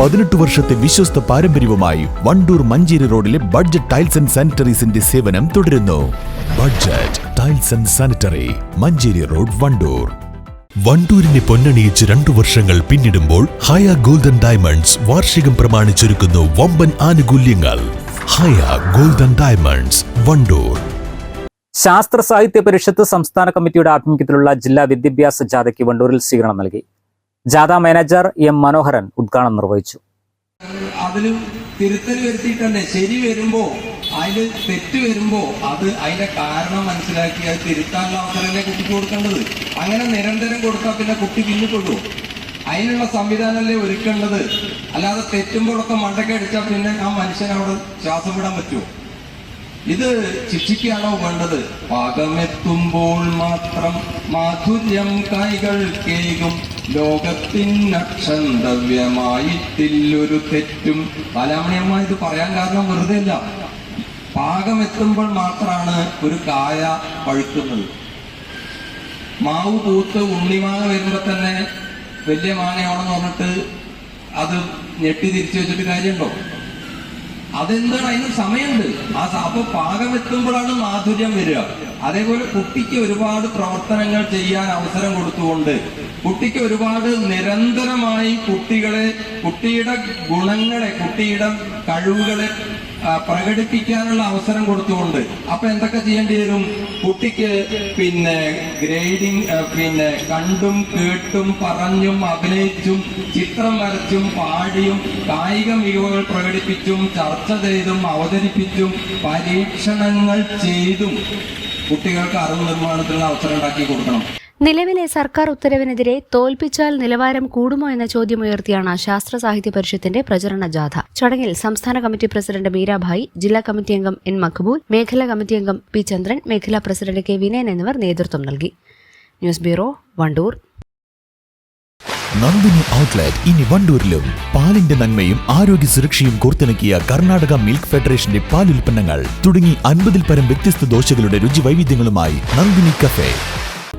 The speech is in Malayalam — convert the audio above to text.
പതിനെട്ട് വർഷത്തെ വിശ്വസ്ത പാരമ്പര്യവുമായി വണ്ടൂർ മഞ്ചേരി റോഡിലെ ബഡ്ജറ്റ് ടൈൽസ് ആൻഡ് സാനിറ്ററീസിന്റെ സേവനം തുടരുന്നു. Budget tiles and sanitary Manjeri road Wandoor. വണ്ടൂരിനെ പൊന്നണിയിച്ച് രണ്ടു വർഷങ്ങൾ പിന്നിടുമ്പോൾ ഹയ ഗോൾഡൻ ഡയമണ്ട്സ് വാർഷികം പ്രമാണിച്ചൊരുക്കുന്നു വമ്പൻ ആനുകൂല്യങ്ങൾ. Haya Golden Diamonds Wandoor. ശാസ്ത്ര സാഹിത്യ പരിഷത്ത് സംസ്ഥാന കമ്മിറ്റിയുടെ ആഭിമുഖ്യത്തിലുള്ള ജില്ലാ വിദ്യാഭ്യാസ ജാഥയ്ക്ക് വണ്ടൂരിൽ സ്വീകരണം നൽകി. ജാഥ മാനേജർ എം മനോഹരൻ ഉദ്ഘാടനം നിർവഹിച്ചു. അതിലും തിരുത്തൽ വരുത്തിയിട്ടുണ്ട്. ശരി വരുമ്പോ അതിൽ തെറ്റ് വരുമ്പോ അത് അതിന്റെ കാരണം മനസ്സിലാക്കി അത് തിരുത്താനുള്ള അവസരമല്ലേ കുട്ടിക്ക് കൊടുക്കേണ്ടത്? അങ്ങനെ നിരന്തരം കൊടുത്താൽ പിന്നെ കുട്ടി പിന്നിപ്പെടുവോ അതിനുള്ള സംവിധാനമല്ലേ ഒരുക്കേണ്ടത്? അല്ലാതെ തെറ്റുമ്പോഴൊക്കെ മണ്ടക്കടിച്ചാൽ പിന്നെ ആ മനുഷ്യനവിടെ ശ്വാസം വിടാൻ പറ്റുമോ? ഇത് ശിക്ഷിക്കുകയാണോ വേണ്ടത്? പാകമെത്തുമ്പോൾ മാത്രം മാധുര്യം കൈകൾ കേകും ലോകത്തിൻ ലോകത്തിനക്ഷന്തവ്യമായിട്ടില്ലൊരു തെറ്റും. ബാലാമണിയമ്മ ഇത് പറയാൻ കാരണം വെറുതെ അല്ല. പാകമെത്തുമ്പോൾ മാത്രമാണ് ഒരു കായ പഴുക്കുന്നത്. മാവ് പൂത്ത് ഉണ്ണിമാങ്ങ വരുമ്പോ തന്നെ വലിയ മാങ്ങയാണെന്ന് പറഞ്ഞിട്ട് അത് ഞെട്ടി തിരിച്ചു വെച്ചിട്ട് കാര്യമുണ്ടോ? അതെന്താണ്? അതിന് സമയമുണ്ട്. ആ അപ്പൊ പാകം എത്തുമ്പോഴാണ് മാധുര്യം വരിക. അതേപോലെ കുട്ടിക്ക് ഒരുപാട് പ്രവർത്തനങ്ങൾ ചെയ്യാൻ അവസരം കൊടുത്തുകൊണ്ട് കുട്ടിക്ക് ഒരുപാട് നിരന്തരമായി കുട്ടികളെ കുട്ടിയുടെ ഗുണങ്ങളെ കുട്ടിയുടെ കഴിവുകളെ പ്രകടിപ്പിക്കാനുള്ള അവസരം കൊടുത്തുകൊണ്ട് അപ്പൊ എന്തൊക്കെ ചെയ്യേണ്ടി വരും? കുട്ടിക്ക് പിന്നെ ഗ്രേഡിങ് പിന്നെ കണ്ടും കേട്ടും പറഞ്ഞും അഭിനയിച്ചും ചിത്രം വരച്ചും പാടിയും കായിക മികവുകൾ പ്രകടിപ്പിച്ചും ചർച്ച ചെയ്തും അവതരിപ്പിച്ചും പരീക്ഷണങ്ങൾ ചെയ്തും കുട്ടികൾക്ക് അറിവ് നിർമ്മാണത്തിനുള്ള അവസരം ഉണ്ടാക്കി കൊടുക്കണം. നിലവിലെ സർക്കാർ ഉത്തരവിനെതിരെ തോൽപ്പിച്ചാൽ നിലവാരം കൂടുമോ എന്ന ചോദ്യമുയർത്തിയാണ് ശാസ്ത്ര സാഹിത്യ പരിഷത്തിന്റെ പ്രചരണ ജാഥ. ചടങ്ങിൽ സംസ്ഥാന കമ്മിറ്റി പ്രസിഡന്റ് മീരാഭായി ജില്ലാ കമ്മിറ്റി അംഗം എൻ മഖബൂൽ മേഖലാ കമ്മിറ്റി അംഗം പി ചന്ദ്രൻ മേഖലാ പ്രസിഡന്റ് കെ വിനയൻ എന്നിവർ നേതൃത്വം നൽകി. News bureau Wandoor. Nandini outlet ഇനി വണ്ടൂരിലും. പാലിന്റെ നന്മയും ആരോഗ്യ സുരക്ഷയും കോർത്തിണക്കിയ കർണാടക മിൽക്ക് ഫെഡറേഷന്റെ പാലുൽപ്പന്നങ്ങൾ. തുടങ്ങി അൻപതിൽ പരം വ്യത്യസ്ത ദോശകളുടെ രുചി വൈവിധ്യങ്ങളുമായി നന്ദിനി കഫേ.